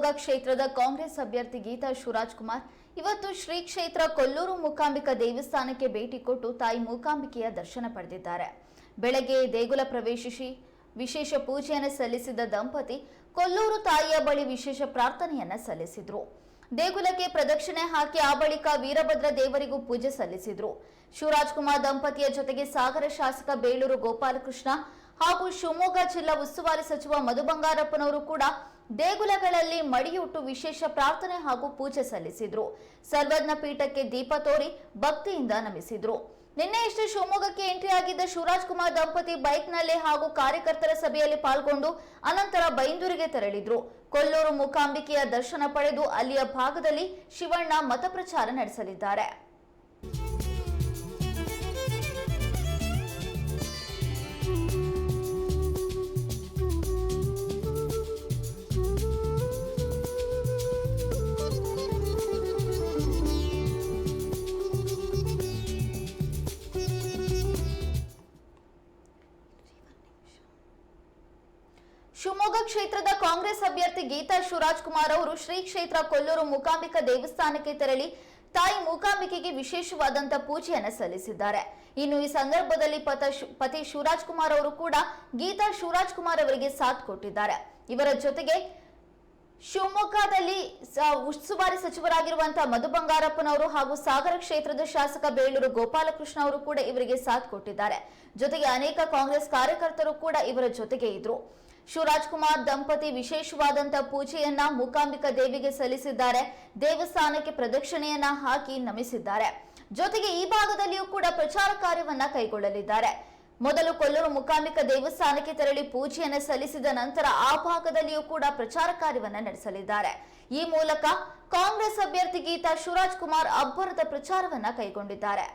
ಶಿವಮೊಗ್ಗ ಕ್ಷೇತ್ರದ ಕಾಂಗ್ರೆಸ್ ಅಭ್ಯರ್ಥಿ ಗೀತಾ ಶಿವರಾಜ್ ಕುಮಾರ್ ಇವತ್ತು ಶ್ರೀ ಕ್ಷೇತ್ರ ಕೊಲ್ಲೂರು ಮೂಕಾಂಬಿಕಾ ದೇವಸ್ಥಾನಕ್ಕೆ ಭೇಟಿ ಕೊಟ್ಟು ತಾಯಿ ಮೂಕಾಂಬಿಕೆಯ ದರ್ಶನ ಪಡೆದಿದ್ದಾರೆ. ಬೆಳಗ್ಗೆ ದೇಗುಲ ಪ್ರವೇಶಿಸಿ ವಿಶೇಷ ಪೂಜೆಯನ್ನು ಸಲ್ಲಿಸಿದ ದಂಪತಿ ಕೊಲ್ಲೂರು ತಾಯಿಯ ಬಳಿ ವಿಶೇಷ ಪ್ರಾರ್ಥನೆಯನ್ನ ಸಲ್ಲಿಸಿದ್ರು. ದೇಗುಲಕ್ಕೆ ಪ್ರದಕ್ಷಿಣೆ ಹಾಕಿ ಆ ಬಳಿಕ ವೀರಭದ್ರ ದೇವರಿಗೂ ಪೂಜೆ ಸಲ್ಲಿಸಿದ್ರು. ಶಿವರಾಜ್ ಕುಮಾರ್ ದಂಪತಿಯ ಜೊತೆಗೆ ಸಾಗರ ಶಾಸಕ ಬೇಳೂರು ಗೋಪಾಲಕೃಷ್ಣ ಹಾಗೂ ಶಿವಮೊಗ್ಗ ಜಿಲ್ಲಾ ಉಸ್ತುವಾರಿ ಸಚಿವ ಮಧು ಬಂಗಾರಪ್ಪನವರು ಕೂಡ ದೇಗುಲಗಳಲ್ಲಿ ಮಡಿಯುಟ್ಟು ವಿಶೇಷ ಪ್ರಾರ್ಥನೆ ಹಾಗೂ ಪೂಜೆ ಸಲ್ಲಿಸಿದ್ರು. ಸರ್ವಜ್ಞ ಪೀಠಕ್ಕೆ ದೀಪ ತೋರಿ ಭಕ್ತಿಯಿಂದ ನಮಿಸಿದ್ರು. ನಿನ್ನೆಯಷ್ಟೇ ಶಿವಮೊಗ್ಗಕ್ಕೆ ಎಂಟ್ರಿ ಆಗಿದ್ದ ಶಿವರಾಜ್ ಕುಮಾರ್ ದಂಪತಿ ಬೈಕ್ನಲ್ಲಿ ಹಾಗೂ ಕಾರ್ಯಕರ್ತರ ಸಭೆಯಲ್ಲಿ ಪಾಲ್ಗೊಂಡು ಅನಂತರ ಬೈಂದೂರಿಗೆ ತೆರಳಿದ್ರು. ಕೊಲ್ಲೂರು ಮೂಕಾಂಬಿಕೆಯ ದರ್ಶನ ಪಡೆದು ಅಲ್ಲಿಯ ಭಾಗದಲ್ಲಿ ಶಿವಣ್ಣ ಮತಪ್ರಚಾರ ನಡೆಸಲಿದ್ದಾರೆ. ಶಿವಮೊಗ್ಗ ಕ್ಷೇತ್ರದ ಕಾಂಗ್ರೆಸ್ ಅಭ್ಯರ್ಥಿ ಗೀತಾ ಶಿವರಾಜ್ ಕುಮಾರ್ ಅವರು ಶ್ರೀ ಕ್ಷೇತ್ರ ಕೊಲ್ಲೂರು ಮೂಕಾಂಬಿಕಾ ದೇವಸ್ಥಾನಕ್ಕೆ ತೆರಳಿ ತಾಯಿ ಮೂಕಾಂಬಿಕೆಗೆ ವಿಶೇಷವಾದಂತ ಪೂಜೆಯನ್ನು ಸಲ್ಲಿಸಿದ್ದಾರೆ. ಇನ್ನು ಈ ಸಂದರ್ಭದಲ್ಲಿ ಪತ ಪತಿ ಶಿವರಾಜ್ ಕುಮಾರ್ ಅವರು ಕೂಡ ಗೀತಾ ಶಿವರಾಜ್ ಕುಮಾರ್ ಅವರಿಗೆ ಸಾಥ್ ಕೊಟ್ಟಿದ್ದಾರೆ. ಇವರ ಜೊತೆಗೆ ಶಿವಮೊಗ್ಗದಲ್ಲಿ ಉಸ್ತುವಾರಿ ಸಚಿವರಾಗಿರುವಂತಹ ಮಧು ಬಂಗಾರಪ್ಪನವರು ಹಾಗೂ ಸಾಗರ ಕ್ಷೇತ್ರದ ಶಾಸಕ ಬೇಳೂರು ಗೋಪಾಲಕೃಷ್ಣ ಅವರು ಕೂಡ ಇವರಿಗೆ ಸಾಥ್ ಕೊಟ್ಟಿದ್ದಾರೆ. ಜೊತೆಗೆ ಅನೇಕ ಕಾಂಗ್ರೆಸ್ ಕಾರ್ಯಕರ್ತರು ಕೂಡ ಇವರ ಜೊತೆಗೆ ಇದ್ರು. ಶಿವರಾಜ್ ಕುಮಾರ್ ದಂಪತಿ ವಿಶೇಷವಾದಂತಹ ಪೂಜೆಯನ್ನ ಮೂಕಾಂಬಿಕಾ ದೇವಿಗೆ ಸಲ್ಲಿಸಿದ್ದಾರೆ. ದೇವಸ್ಥಾನಕ್ಕೆ ಪ್ರದಕ್ಷಿಣೆಯನ್ನ ಹಾಕಿ ನಮಿಸಿದ್ದಾರೆ. ಜೊತೆಗೆ ಈ ಭಾಗದಲ್ಲಿಯೂ ಕೂಡ ಪ್ರಚಾರ ಕಾರ್ಯವನ್ನ ಕೈಗೊಳ್ಳಲಿದ್ದಾರೆ. ಮೊದಲು ಕೊಲ್ಲೂರು ಮುಕಾಂಬಿಕ ದೇವಸ್ಥಾನಕ್ಕೆ ತೆರಳಿ ಪೂಜೆಯನ್ನು ಸಲ್ಲಿಸಿದ ನಂತರ ಆ ಭಾಗದಲ್ಲಿಯೂ ಕೂಡ ಪ್ರಚಾರ ಕಾರ್ಯವನ್ನು ನಡೆಸಲಿದ್ದಾರೆ. ಈ ಮೂಲಕ ಕಾಂಗ್ರೆಸ್ ಅಭ್ಯರ್ಥಿ ಗೀತಾ ಶಿವರಾಜ್ ಕುಮಾರ್ ಅಬ್ಬರದ ಪ್ರಚಾರವನ್ನ ಕೈಗೊಂಡಿದ್ದಾರೆ.